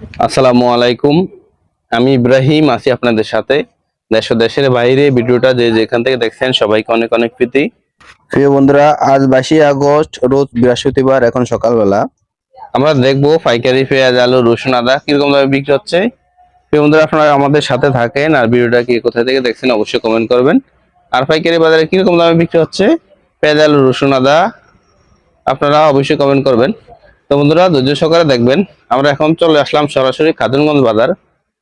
আসসালামু আলাইকুম। আমি ইব্রাহিম আছি আপনাদের সাথে। দেশ ও দেশের বাইরে ভিডিওটা যে যেখান থেকে দেখছেন সবাইকে অনেক অনেক প্রীতি। প্রিয় বন্ধুরা আজ বাইশে আগস্ট রোজ বৃহস্পতিবার এখন সকালবেলা। আমরা দেখব পাইকারি পেঁয়াজ আলু রসুন আদা কীরকম দামে বিক্রি হচ্ছে। প্রিয় বন্ধুরা আপনারা আমাদের সাথে থাকেন আর ভিডিওটা কি কোথা থেকে দেখছেন অবশ্যই কমেন্ট করবেন। আর পাইকারি বাজারে কীরকম দামে বিক্রি হচ্ছে? পেঁয়াজ আলু রসুন আদা আপনারা অবশ্যই কমেন্ট করবেন। তো বন্ধুরা ধৈর্য সহকারে দেখবেন আমরা এখন চলে আসলাম সরাসরি খাতুনগঞ্জ বাজার।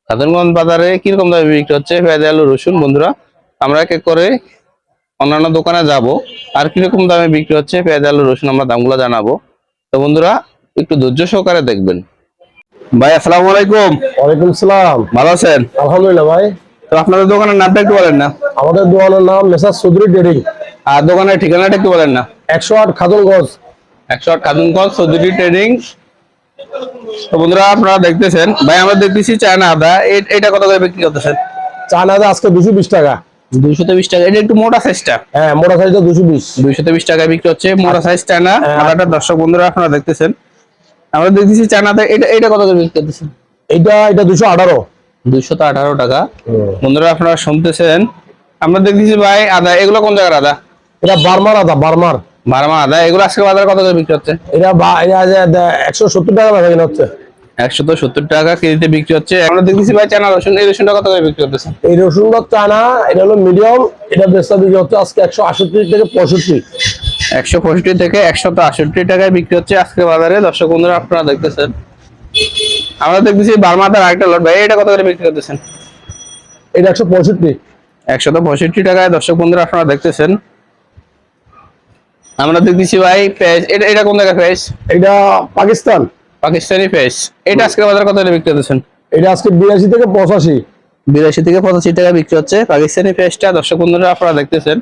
খাতুনগঞ্জ বাজারে কীরকম দামে বিক্রি হচ্ছে? পেঁয়াজ আলু রসুন বন্ধুরা আমরা এক করে অন্যান্য দোকানে যাব। আর কীরকম দামে বিক্রি হচ্ছে? পেঁয়াজ আলু রসুন আমরা দামগুলো জানাব। তো বন্ধুরা একটু ধৈর্য সহকারে দেখবেন। ভাই আসসালামু আলাইকুম। ওয়ালাইকুম সালাম। ভালো আছেন? আলহামদুলিল্লাহ ভাই। তো আপনাদের দোকানের নামটা একটু বলেন না। আমাদের দোকানের নাম মেসার চৌধুরী ডেরিং আর দোকানের ঠিকানাটা একটু বলেন না। একশো আট খাতুনগঞ্জ একশো আট খাতুনগঞ্জ চৌধুরী ট্রেডিং তো বন্ধুরা আপনারা দেখতেছেন। ভাই আমরা দেখতেছি চায়না আদা। এটা কত করে বিক্রি করতেছেন? চায়নাতে আজকে দুশো বিশ টাকা। বিশ টাকা। এটা একটু মোটা সাইজটা হ্যাঁ মোটা সাইজটা দুশো বিশ। বিক্রি হচ্ছে। মোটা সাইজ চায়না। হ্যাঁ। আদাটা দর্শক বন্ধুরা আপনারা দেখতেছেন। আমরা দেখতেছি চায়নাতে এটা এটা কত করে বিক্রি করতেছেন? এটা দুশো আঠারো। আঠারো টাকা। বন্ধুরা আপনারা শুনতেছেন। আমরা দেখতেছি ভাই আদা। এগুলো কোন জায়গার আদা? এটা বার্মার আদা বার্মার। বারমা আদা এগুলো আজকে বাজারে কত করে বিক্রি হচ্ছে? এটা একশো সত্তর টাকা বেচা কিনা হচ্ছে। একশো তো সত্তর টাকা কেজিতে বিক্রি হচ্ছে। আমরা দেখতেছি ভাই রসুন। এই রসুনটা কত করে বিক্রি করতেছে এই রসুনটা চায়না এটা হলো মিডিয়াম এটা বেচা বিক্রি হচ্ছে আজকে একশো থেকে পঁয়ষট্টি। একশো পঁয়ষট্টি থেকে আষট্টি টাকায় বিক্রি হচ্ছে আজকে বাজারে। দর্শক বন্ধুরা আপনারা দেখতেছেন। আমরা দেখতেছি বারমাতার আরেকটা লট। ভাই এটা কত করে বিক্রি করতেছেন? এটা একশো পঁয়ষট্টি। একশো তো পঁয়ষট্টি টাকায়। দর্শক বন্ধুরা আপনারা দেখতেছেন। আমরা দেখতেছি ভাই পেঁয়াজ। এটা এটা কোন জায়গায় পেঁয়াজ? এটা পাকিস্তান। পাকিস্তানি পেঁয়াজ। এটা আজকে বাজারে কত করে বিক্রি করতেছেন? এটা আজকে বিরাশি থেকে পঁচাশি। বিরাশি থেকে পঁচাশি টাকা বিক্রি হচ্ছে। পাকিস্তানি পেঁয়াজটা দর্শক বন্ধুরা আপনারা দেখতেছেন।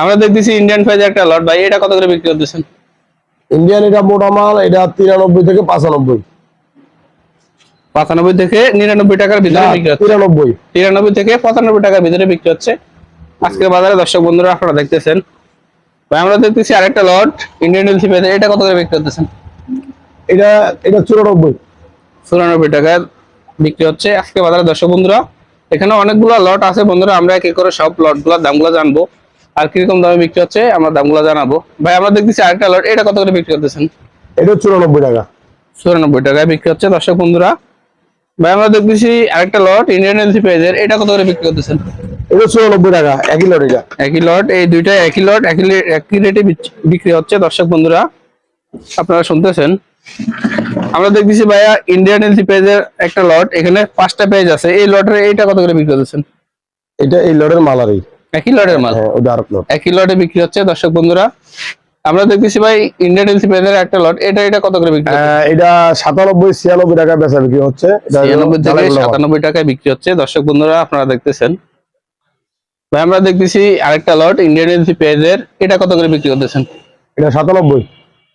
আমরা দেখতেছি ইন্ডিয়ান পেঁয়াজ একটা লট ভাই এটা কত করে বিক্রি করতেছেন? ইন্ডিয়ান এটা মোটা মাল এটা তিরানব্বই থেকে পাঁচানব্বই। পঁচানব্বই থেকে নিরানব্বই টাকার ভিতরে বিক্রি হচ্ছে। তিরানব্বই। তিরানব্বই থেকে পঁচানব্বই টাকার ভিতরে বিক্রি হচ্ছে। আজকের বাজারে দর্শক বন্ধুরা আপনারা দেখতেছেন। ভাই আমরা দেখতেছি আরেকটা লট ইন্ডিয়ান এলসি পেঁয়াজ এটা কত করে বিক্রি করতেছেন এটা এটা চুরানব্বই। চুরানব্বই টাকায় বিক্রি হচ্ছে। আজকে বাজারে দর্শক বন্ধুরা এখানে অনেকগুলো লট আছে বন্ধুরা আমরা এক করে সব লটগুলা দামগুলো জানব। আর কীরকম দামে বিক্রি হচ্ছে আমরা দামগুলো জানাব। ভাই আমরা দেখতেছি আরেকটা লট এটা কত করে বিক্রি করতেছেন? এটা চুরানব্বই টাকা। চুরানব্বই টাকায় বিক্রি হচ্ছে দর্শক বন্ধুরা। ভাই আমরা দেখতেছি আরেকটা লট ইন্ডিয়ান এলসি পেঁয়াজের এটা কত করে বিক্রি করতেছেন? এটা চুরানব্বই টাকা একই লট এটা। একই লট এই দুইটা একই লট একই একই রেটে বিক্রি হচ্ছে দর্শক বন্ধুরা। আপনারা শুনতেছেন? আমরা দেখতেছি ভাইয়া ইন্ডিয়ান এলসি পেজের একটা লট এখানে পাঁচটা পেজ আছে। এই লটের এইটা কত করে বিক্রি করতেছেন এটা এই লটের মাল আর একই লটের মাল? হ্যাঁ একই লটে বিক্রি হচ্ছে দর্শক বন্ধুরা। আমরা দেখতেছি ভাই ইন্ডিয়ান এলসি পেজের একটা লট এটা এটা কত করে বিক্রি এটা সাতানব্বই ছিয়ানব্বই টাকা বেচা বিক্রি হচ্ছে। ছিয়ানব্বই থেকে সাতানব্বই টাকায় বিক্রি হচ্ছে দর্শক বন্ধুরা আপনারা দেখতেছেন। ভাই আমরা দেখতেছি আরেকটা লট ইন্ডিয়ান এলসি পেজের এটা কত করে বিক্রি করতেছেন? এটা সাতানব্বই।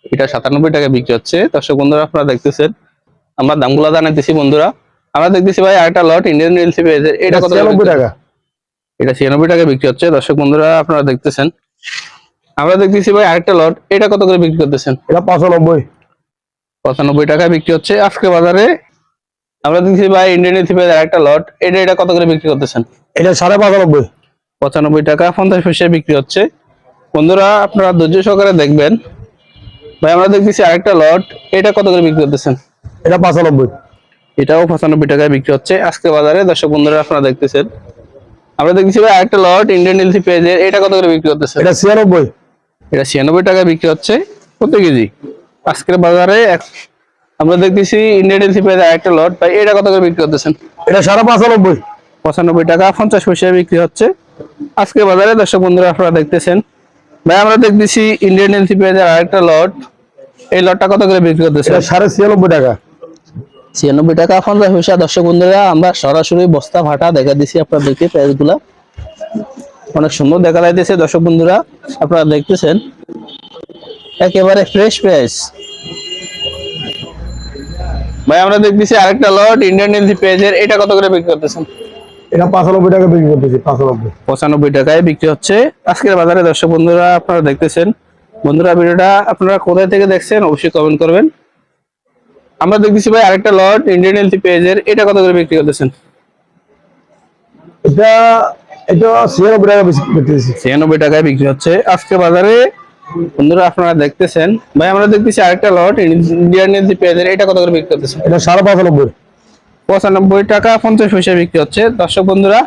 এটা সাতানব্বই টাকা বিক্রি হচ্ছে। দর্শক বন্ধুরা আপনারা দেখতেছেন আমরা দামগুলো জানাইতেছি বন্ধুরা। আমরা দেখতেছি ভাই আরেকটা লট ইন্ডিয়ান পেয়েছে এটা কত ছিয়ানব্বই টাকা। এটা ছিয়ানব্বই টাকা বিক্রি হচ্ছে। দর্শক বন্ধুরা আপনারা দেখতেছেন। আমরা দেখতেছি ভাই আরেকটা লট এটা কত করে বিক্রি করতেছেন? এটা পঁচানব্বই। পঁচানব্বই টাকা বিক্রি হচ্ছে। আজকে বাজারে আমরা দেখছি ভাই ইন্ডিয়ান পেয়েছে আরেকটা লট এটা এটা কত করে বিক্রি করতেছেন? এটা সাড়ে পঁচানব্বই। পঁচানব্বই টাকা পঞ্চাশ পয়সা বিক্রি হচ্ছে। বন্ধুরা আপনারা ধৈর্য সহকারে দেখবেন। ভাই আমরা দেখতেছি আরেকটা লট। এটা কত করে বিক্রি করতেছেন? এটা পঁচানব্বই। এটাও পঁচানব্বই টাকায় বিক্রি হচ্ছে। আজকে বাজারে দর্শক বন্ধুরা আপনারা দেখতেছেন। আমরা দেখতেছি ভাই আরেকটা লট ইন্ডিয়ান এলসি পেজের এটা কত করে বিক্রি করতেছে এটা ছিয়ানব্বই। এটা ছিয়ানব্বই টাকায় বিক্রি হচ্ছে। কত কেজি। আজকের বাজারে আমরা দেখতেছি ইন্ডিয়ান এলসি পেজের আরেকটা লট। ভাই এটা কত করে বিক্রি করতেছেন? এটা সাড়ে পঁচানব্বই। পঁচানব্বই টাকা পঞ্চাশ পয়সা বিক্রি হচ্ছে। আজকে বাজারে দর্শক বন্ধুরা আপনারা দেখতেছেন। ভাই আমরা দেখতেছি ইন্ডিয়ান এলসি পেজের আরেকটা লট এই লটটা কত করে বিক্রি করতেছে সাড়ে ছিয়ানব্বই টাকা। ছিয়ানব্বই টাকা পঞ্চাশ পয়সা দর্শক বন্ধুরা আমরা সরাসরি বস্তা ভাটা দেখা দিছি আপনাদেরকে পেঁয়াজগুলা অনেক সুন্দর দেখা যাইতেছে দর্শক বন্ধুরা আপনারা দেখতেছেন। একেবারে ফ্রেশ পেঁয়াজ। ভাই আমরা দেখতেছি আরেকটা লট ইন্ডিয়ান এলসি পেঁয়াজের এটা কত করে বিক্রি করতেছেন? এটা পঁচানব্বই টাকা বিক্রি করতেছি পঁচানব্বই। পঁচানব্বই টাকায় বিক্রি হচ্ছে। আজকের বাজারে দর্শক বন্ধুরা আপনারা দেখতেছেন। বন্ধুরা ভিডিওটা আপনারা কোথায় থেকে দেখছেন অবশ্যই কমেন্ট করবেন। আমরা দেখতেছি ভাই আরেকটা লট ইন্ডিয়ান এলসি পেজের এটা কত করে বিক্রি করতেছেন? এটা এটা ছিয়ানব্বই টাকা বেশি করতেছি। ছিয়ানব্বই টাকায় বিক্রি হচ্ছে। আজকে বাজারে বন্ধুরা আপনারা দেখতেছেন। ভাই আমরা দেখতেছি আরেকটা লট ইন্ডিয়ান এলসি পেজের এটা কত করে বিক্রি করতেছেন? এটা সাড়ে পাঁচানব্বই। পঁচানব্বই টাকা পঞ্চাশ পয়সা বিক্রি হচ্ছে। দর্শক বন্ধুরা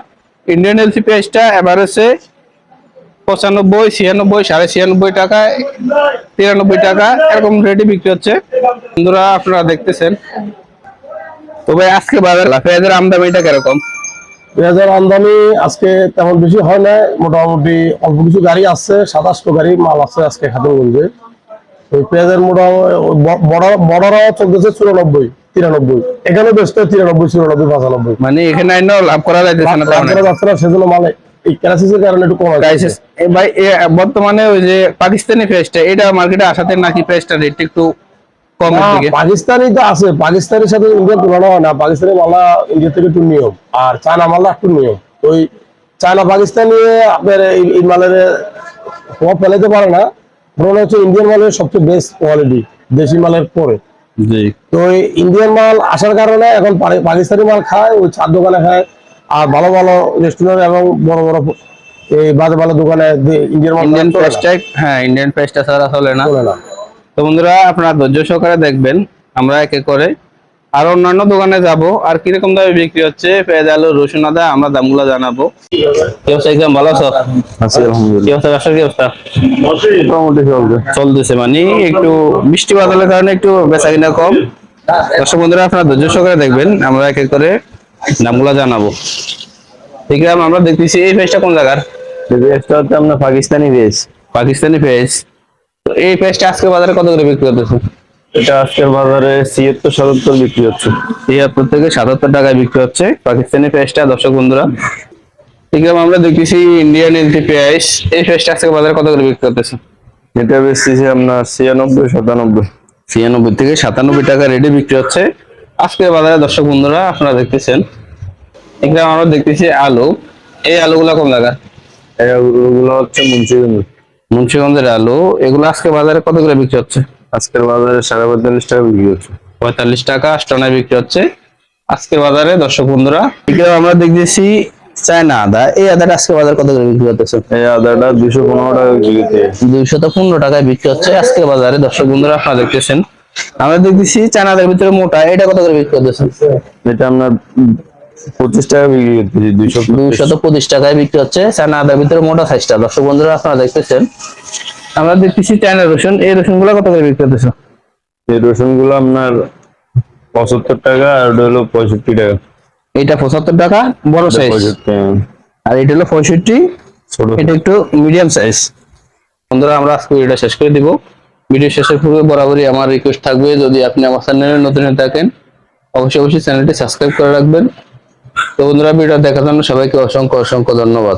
ইন্ডিয়ান এলসি পেঁয়াজটা এভারেজে পঁচানব্বই, ছিয়ানব্বই, সাড়ে ছিয়ানব্বই টাকা, তিরানব্বই টাকা এরকম রেটে বিক্রি হচ্ছে। বন্ধুরা, আপনারা দেখতেছেন। তো ভাই, আজকে বাজার পেঁয়াজের আমদামিটা কীরকম? পেঁয়াজের আমদানি আজকে তেমন বেশি হয় না মোটামুটি অল্প কিছু গাড়ি আসছে সাতাশটো গাড়ি মাল আছে আজকে খাতুনগঞ্জে ওই পেঁয়াজের মোটামুটি, বড়, বড়রাও চলতেছে চুরানব্বই। তিরানব্বই। এখানে বেচতে তিরানব্বই চুরানব্বই পঁচানব্বই। মানে এখানে লাভ করা না তেমন যাত্রা যাত্রা সেজন্য মানে এই ক্রাইসিসের কারণে একটু কম আছে ভাই বর্তমানে ওই যে পাকিস্তানি পেঁয়াজটা এটা মার্কেটে আসাতে নাকি পেঁয়াজটা রেট একটু কমের দিকে পাকিস্তানি তো আছে পাকিস্তানের সাথে ইন্ডিয়ার তুলনা হয় না পাকিস্তানি ইন্ডিয়া থেকে একটু নিয়ম আর চায়না মাল্লা একটু নিয়ম। ওই চায়না পাকিস্তানি আপনার এই এই মালের প্রভাব পারে না হচ্ছে ইন্ডিয়ান মালের সবচেয়ে বেস্ট কোয়ালিটি দেশি মালের পরে। জি। তো ইন্ডিয়ান মাল আসার কারণে এখন পাকিস্তানি মাল খায় ওই চার দোকানে খায় আর ভালো ভালো রেস্টুরেন্ট এবং বড় বড় এই বাজে ভালো দোকানে ইন্ডিয়ান মাল ইন্ডিয়ান চলে হ্যাঁ ইন্ডিয়ান প্রেসটা ছাড়া চলে না। তো বন্ধুরা আপনারা ধৈর্য সহকারে দেখবেন আমরা একে করে আর অন্যান্য দোকানে যাব। আর কীরকম দামে বিক্রি হচ্ছে? পেঁয়াজ আলু রসুন আদা আমরা দামগুলো জানাব। কি অবস্থা একদম ভালো আছো? আছি আলহামদুলিল্লাহ। ব্যবসার কি অবস্থা? মোটামুটি চলতেছে মানে একটু বৃষ্টি বাদলের কারণে একটু বেচা কিনা কম। দর্শক বন্ধুরা আপনারা ধৈর্য সহকারে দেখবেন আমরা এক এক করে দামগুলো জানাব। ঠিক আছে আমরা দেখতেছি এই পেঁয়াজটা কোন জায়গার? এই পেঁয়াজটা হচ্ছে আপনার পাকিস্তানি পেঁয়াজ। পাকিস্তানি পেঁয়াজ। তো এই পেঁয়াজটা আজকে বাজারে কত করে বিক্রি করতেছে? এটা আজকের বাজারে ছিয়াত্তর সাতাত্তর বিক্রি হচ্ছে। তিয়াত্তর থেকে সাতাত্তর টাকায় বিক্রি হচ্ছে। পাকিস্তানি পেঁয়াজটা দর্শক বন্ধুরা। আছে আমরা দেখতেছি ইন্ডিয়ান এলটি পেঁয়াজ এই পেঁয়াজটা আজকে বাজারে কত করে বিক্রি করতেছে? এটা বেচতেছি আপনার ছিয়ানব্বই সাতানব্বই। ছিয়ানব্বই থেকে সাতানব্বই টাকা রেটে বিক্রি হচ্ছে। আজকের বাজারে দর্শক বন্ধুরা আপনারা দেখতেছেন। এখানে আমরা দেখতেছি আলু। এই আলুগুলা কোন জায়গা? এগুলো হচ্ছে মুন্সিগঞ্জ। মুন্সিগঞ্জের আলু। এগুলো আজকে বাজারে কত করে বিক্রি হচ্ছে? আজকের বাজারে সাড়ে পঁয়তাল্লিশ টাকা বিক্রি হচ্ছে। পঁয়তাল্লিশ টাকা আষ্টানায় বিক্রি হচ্ছে। আজকের বাজারে দর্শক বন্ধুরা আমরা দেখতেছি চায়না আদা। এই আদাটা আজকে বাজারে কত করে বিক্রি করতেছে এই আদাটা দুশো পনেরো টাকা বিক্রি হচ্ছে। দুইশত পনেরো টাকায় বিক্রি হচ্ছে আজকের বাজারে। দর্শক বন্ধুরা আপনারা দেখতেছেন। আমরা দেখতেছি চায়নাদের ভিতরে মোটা। এটা কত করে বিক্রি করতেছে এটা আপনার পঁচিশ টাকা বিক্রি করতেছি দুইশো দুইশত পঁচিশ টাকায় বিক্রি হচ্ছে চায়না আদার ভিতরে মোটা সাইজটা। দর্শক বন্ধুরা আপনারা দেখতেছেন। আমরা দেখতেছি চায়না রসুন। এই রসুনগুলো কত করে বিক্রি করতেছে এই রসুনগুলো আপনার পঁচাত্তর টাকা আর ওটা হলো পঁয়ষট্টি টাকা। এটা পঁচাত্তর টাকা বড় সাইজ হ্যাঁ। আর এটা হলো পঁয়ষট্টি এটা একটু মিডিয়াম সাইজ বন্ধুরা আমরা আজকে ভিডিওটা শেষ করে দিব। ভিডিও শেষের পূর্বে বরাবরই আমার রিকোয়েস্ট থাকবে যদি আপনি আমার চ্যানেলে নতুন হয়ে থাকেন অবশ্যই অবশ্যই চ্যানেলটি সাবস্ক্রাইব করে রাখবেন। তো বন্ধুরা ভিডিও দেখার জন্য সবাইকে অসংখ্য অসংখ্য ধন্যবাদ।